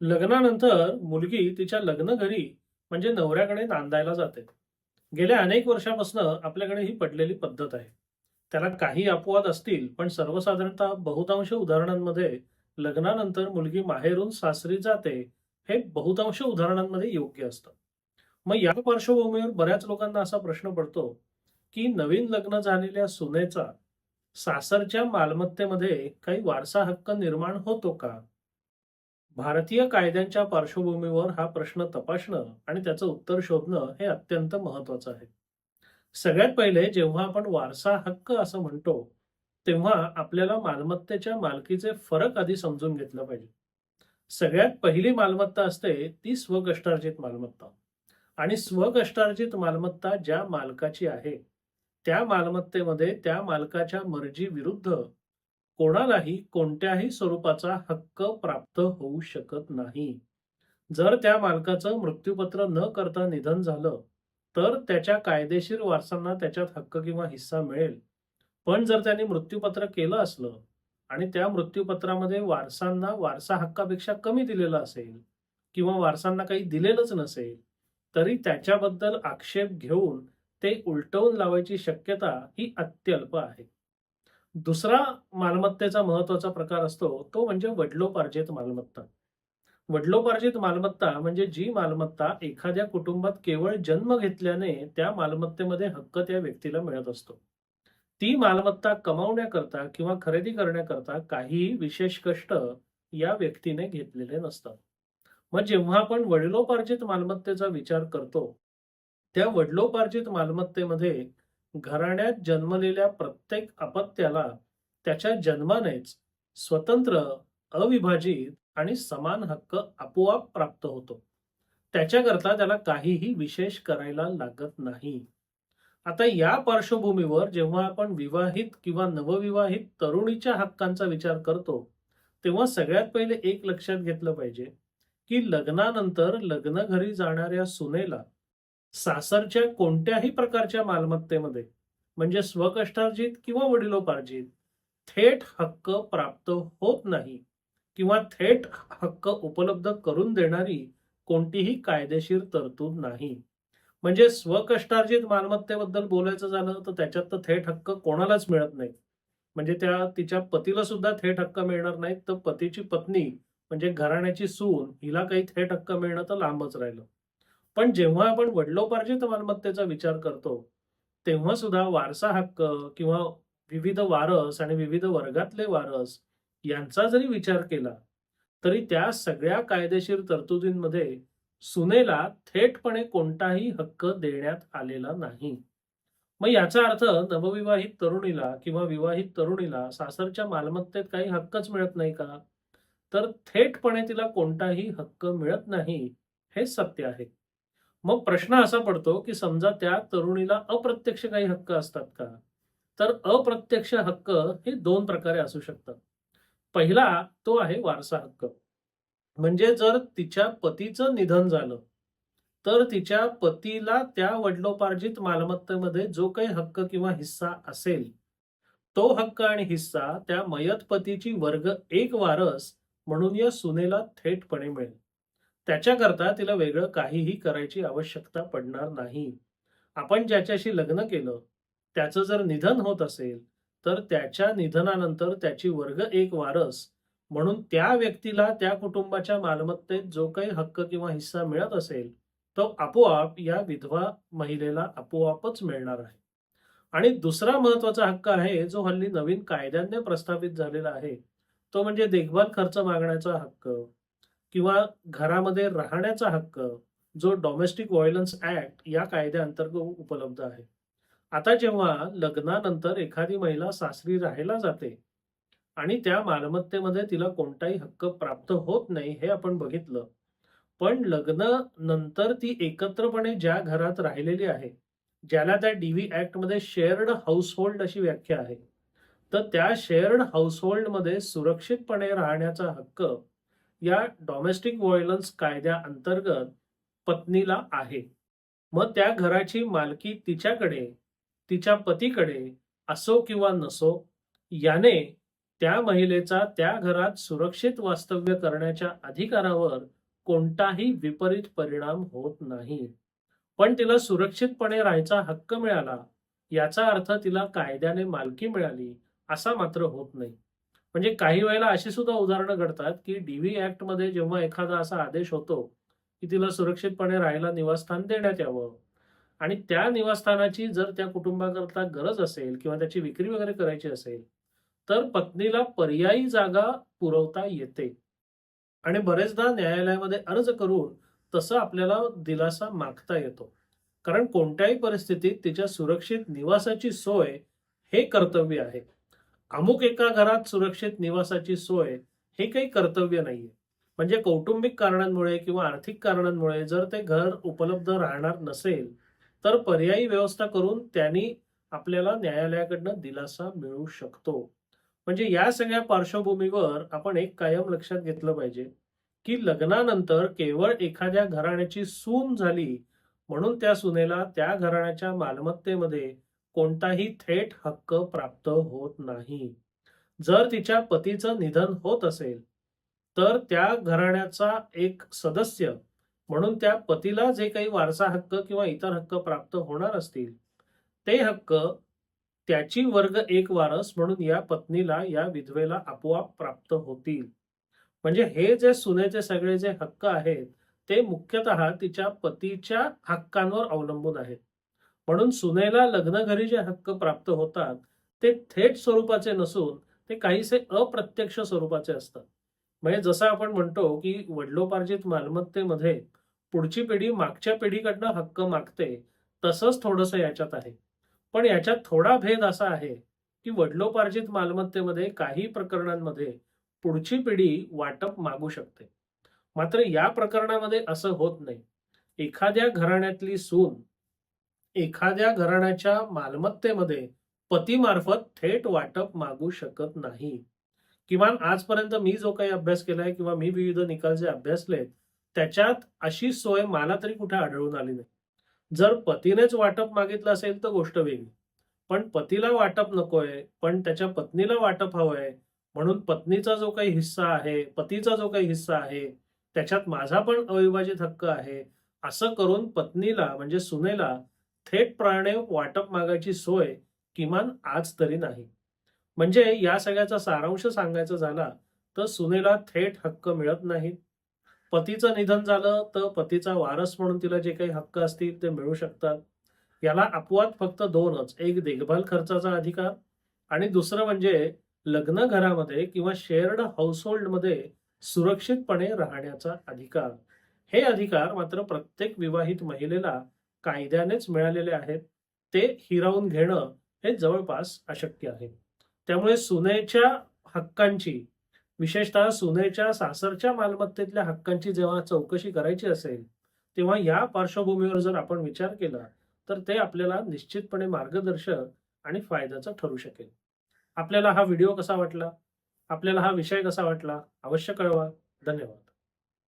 लग्नानंतर मुलगी तिच्या लग्न घरी म्हणजे नवऱ्याकडे नांदायला जाते. गेल्या अनेक वर्षापासून आपल्याकडे ही पडलेली पद्धत आहे. त्याला काही अपवाद असतील पण सर्वसाधारणतः बहुतांश उदाहरणांमध्ये लग्नानंतर मुलगी माहेरून सासरी जाते हे बहुतांश उदाहरणांमध्ये योग्य असतं. मग या पार्श्वभूमीवर बऱ्याच लोकांना असा प्रश्न पडतो की नवीन लग्न झालेल्या सुनेचा सासरच्या मालमत्तेमध्ये काही वारसा हक्क निर्माण होतो का? भारतीय कायद्यांच्या पार्श्वभूमीवर हा प्रश्न तपासणं आणि त्याचं उत्तर शोधणं हे अत्यंत महत्वाचं आहे. सगळ्यात पहिले जेव्हा आपण वारसा हक्क असं म्हणतो तेव्हा आपल्याला मालमत्तेच्या मालकीचे फरक आधी समजून घेतलं पाहिजे. सगळ्यात पहिली मालमत्ता असते ती स्वकष्टार्जित मालमत्ता. आणि स्वकष्टार्जित मालमत्ता ज्या मालकाची आहे त्या मालमत्तेमध्ये त्या मालकाच्या मर्जी विरुद्ध कोणालाही कोणत्याही स्वरूपाचा हक्क प्राप्त होऊ शकत नाही. जर त्या मालकाचं मृत्यूपत्र न करता निधन झालं तर त्याच्या कायदेशीर वारसांना त्याच्यात हक्क किंवा हिस्सा मिळेल. पण जर त्याने मृत्यूपत्र केलं असलं आणि त्या मृत्यूपत्रामध्ये वारसांना वारसा हक्कापेक्षा कमी दिलेला असेल किंवा वारसांना काही दिलेलंच नसेल तरी त्याच्याबद्दल आक्षेप घेऊन ते उलटवून लावायची शक्यता ही अत्यल्प आहे. दुसरा मालमत्तेचा महत्त्वाचा प्रकार असतो तो म्हणजे वडिलोपार्जित मालमत्ता. वडिलोपार्जित मालमत्ता म्हणजे जी मालमत्ता एखाद्या कुटुंबात केवळ जन्म घेतल्याने त्या मालमत्तेमध्ये हक्क त्या व्यक्तीला मिळत असतो. ती मालमत्ता कमावण्याकरता किंवा खरेदी करण्याकरता काहीही विशेष कष्ट या व्यक्तीने घेतलेले नसतात. मग जेव्हा आपण वडिलोपार्जित मालमत्तेचा विचार करतो त्या वडिलोपार्जित मालमत्तेमध्ये घराण्यात जन्मलेल्या प्रत्येक अपत्याला त्याच्या जन्मानेच स्वतंत्र अविभाजित आणि समान हक्क आपोआप प्राप्त होतो. त्याच्याकरता त्याला काहीही विशेष करायला लागत नाही. आता या पार्श्वभूमीवर जेव्हा आपण विवाहित किंवा नवविवाहित तरुणीच्या हक्कांचा विचार करतो तेव्हा सगळ्यात पहिले एक लक्षात घेतलं पाहिजे की लग्नानंतर लग्न घरी जाणाऱ्या सुनेला सासरच्या कोणत्याही प्रकारच्या मालमत्तेमध्ये म्हणजे स्वकष्टार्जित किंवा वडिलोपार्जित थेट हक्क प्राप्त होत नाही किंवा थेट हक्क उपलब्ध करून देणारी कोणतीही कायदेशीर तरतूद नाही. म्हणजे स्वकष्टार्जित मालमत्तेबद्दल बोलायचं झालं तर त्याच्यात तर थेट हक्क कोणालाच मिळत नाही म्हणजे त्या तिच्या पतीला सुद्धा थेट हक्क मिळणार नाहीत तर पतीची पत्नी म्हणजे घराण्याची सून हिला काही थेट हक्क मिळणं तर लांबच राहिलं. पण जेव्हा आपण वडिलोपार्जित मालमत्तेचा विचार करतो तेव्हा सुद्धा वारसा हक्क किंवा विविध वारस आणि विविध वर्गातले वारस यांचा जरी विचार केला तरी त्या सगळ्या कायदेशीर तरतुदींमध्ये सुनेला थेटपणे कोणताही हक्क देण्यात आलेला नाही. मग याचा अर्थ नवविवाहित तरुणीला किंवा विवाहित तरुणीला सासरच्या मालमत्तेत काही हक्कच मिळत नाही का? तर थेटपणे तिला कोणताही हक्क मिळत नाही हे सत्य आहे. मग प्रश्न असा पडतो की समजा त्या तरुणीला अप्रत्यक्ष काही हक्क असतात का? तर अप्रत्यक्ष हक्क हे दोन प्रकारे असू शकतात. पहिला तो आहे वारसा हक्क. म्हणजे जर तिच्या पतीचं निधन झालं तर तिच्या पतीला त्या वडिलोपार्जित मालमत्तेमध्ये जो काही हक्क किंवा हिस्सा असेल तो हक्क आणि हिस्सा त्या मयत पतीची वर्ग एक वारस म्हणून या सुनेला थेटपणे मिळेल. त्याच्याकरता तिला वेगळं काहीही करायची आवश्यकता पडणार नाही. आपण ज्याच्याशी लग्न केलं त्याचं जर निधन होत असेल तर त्याच्या निधनानंतर त्याची वर्ग एक वारस. म्हणून त्या व्यक्तीला त्या कुटुंबाच्या मालमत्तेत जो काही हक्क किंवा हिस्सा मिळत असेल तो आपोआप या विधवा महिलेला आपोआपच मिळणार आहे. आणि दुसरा महत्त्वाचा हक्क आहे जो हल्ली नवीन कायद्याने प्रस्थापित झालेला आहे. तो म्हणजे देखभाल खर्च मागण्याचा हक्क. किंवा घरामध्ये राहण्याचा हक्क जो डॉमेस्टिक व्हायलन्स ऍक्ट या कायद्याअंतर्गत उपलब्ध आहे. आता जेव्हा लग्नानंतर एखादी महिला सासरी राहायला जाते आणि त्या मालमत्तेमध्ये तिला कोणताही हक्क प्राप्त होत नाही हे आपण बघितलं पण लग्न नंतर ती एकत्रपणे ज्या घरात राहिलेली आहे ज्याला त्या डीव्ही ऍक्टमध्ये शेअर्ड हाऊसहोल्ड अशी व्याख्या आहे तर त्या शेअर्ड हाऊसहोल्डमध्ये सुरक्षितपणे राहण्याचा हक्क या डॉमेस्टिक व्हायलन्स कायद्या अंतर्गत पत्नीला आहे. मग त्या घराची मालकी तिच्याकडे तिच्या पतीकडे असो किंवा नसो याने त्या महिलेचा त्या घरात सुरक्षित वास्तव्य करण्याच्या अधिकारावर कोणताही विपरीत परिणाम होत नाही. पण तिला सुरक्षितपणे राहायचा हक्क मिळाला याचा अर्थ तिला कायद्याने मालकी मिळाली असा मात्र होत नाही. म्हणजे काही वेळेला अशी सुद्धा उदाहरणं घडतात की डीव्ही ऍक्टमध्ये जेव्हा एखादा असा आदेश होतो की तिला सुरक्षितपणे राहायला निवासस्थान देण्यात यावं. आणि त्या निवासस्थानाची जर त्या कुटुंबाकरता गरज असेल किंवा त्याची विक्री वगैरे करायची असेल तर पत्नीला पर्यायी जागा पुरवता येते. आणि बरेचदा न्यायालयामध्ये अर्ज करून तसं आपल्याला दिलासा मागता येतो. कारण कोणत्याही परिस्थितीत तिच्या सुरक्षित निवासाची सोय हे कर्तव्य आहे. अमुक एका घरात सुरक्षित निवासाची सोय हे काही कर्तव्य नाहीये. म्हणजे कौटुंबिक कारणांमुळे किंवा आर्थिक कारणांमुळे जर ते घर उपलब्ध राहणार नसेल तर पर्यायी व्यवस्था करून त्यांनी आपल्याला न्यायालयाकडनं दिलासा मिळू शकतो. म्हणजे या सगळ्या पार्श्वभूमीवर आपण एक कायम लक्षात घेतलं पाहिजे की लग्नानंतर केवळ एखाद्या घराण्याची सून झाली म्हणून त्या सुनेला त्या घराण्याच्या मालमत्तेमध्ये कोणताही थेट हक्क प्राप्त होत नाही. जर तिच्या पतीचं निधन होत असेल तर त्या घराण्याचा एक सदस्य म्हणून त्या पतीला जे काही वारसा हक्क किंवा इतर हक्क प्राप्त होणार असतील ते हक्क त्याची वर्ग एक वारस म्हणून या पत्नीला या विधवेला आपोआप प्राप्त होतील. म्हणजे हे जे सुनेचे सगळे जे हक्क आहेत ते मुख्यतः तिच्या पतीच्या हक्कांवर अवलंबून आहेत. म्हणून सुनेला लग्न घरी जे हक्क प्राप्त होतात ते थेट स्वरूपाचे नसून ते काहीसे अप्रत्यक्ष स्वरूपाचे असतात. म्हणजे जसं आपण म्हणतो की वडिलोपार्जित मालमत्तेमध्ये पुढची पिढी मागच्या पिढीकडनं हक्क मागते तसंच थोडंसं याच्यात आहे. पण याच्यात थोडा भेद असा आहे की वडिलोपार्जित मालमत्तेमध्ये काही प्रकरणांमध्ये पुढची पिढी वाटप मागू शकते. मात्र या प्रकरणामध्ये असं होत नाही. एखाद्या घराण्यातली सून एखाद्या घराण्याच्या मालमत्तेमध्ये पतीमार्फत थेट वाटप मागू शकत नाही. किमान आजपर्यंत मी जो काही अभ्यास केलाय किंवा मी विविध निकाल जे अभ्यासलेत त्याच्यात अशी सोय मला तरी कुठे आढळून आली नाही. जर पतीनेच वाटप मागितलं असेल तर गोष्ट वेगळी. पण पतीला वाटप नकोय पण त्याच्या पत्नीला वाटप हवंय म्हणून पत्नीचा जो काही हिस्सा आहे पतीचा जो काही हिस्सा आहे त्याच्यात माझा पण अविभाजित हक्क आहे असं करून पत्नीला म्हणजे सुनेला थेटपणे वाटप मागायची सोय किमान आज तरी नाही. म्हणजे या सगळ्याचा सारांश सांगायचा झाला तर सुनेला थेट हक्क मिळत नाहीत. पतीचं निधन झालं तर पतीचा वारस म्हणून तिला जे काही हक्क असतील ते मिळू शकतात. याला अपवाद फक्त दोनच एक देखभाल खर्चाचा अधिकार आणि दुसरं म्हणजे लग्न घरामध्ये किंवा शेअर्ड हाऊसहोल्डमध्ये सुरक्षितपणे राहण्याचा अधिकार. हे अधिकार मात्र प्रत्येक विवाहित महिलेला कायद्यानेच मिळालेले आहेत ते हिरावून घेणं हे जवळपास अशक्य आहे. त्यामुळे सुनेच्या हक्कांची विशेषतः सुनेच्या सासरच्या मालमत्तेतल्या हक्कांची जेव्हा चौकशी करायची असेल तेव्हा या पार्श्वभूमीवर जर आपण विचार केला तर ते आपल्याला निश्चितपणे मार्गदर्शक आणि फायद्याचं ठरू शकेल. आपल्याला हा व्हिडिओ कसा वाटला? आपल्याला हा विषय कसा वाटला? अवश्य कळवा. धन्यवाद.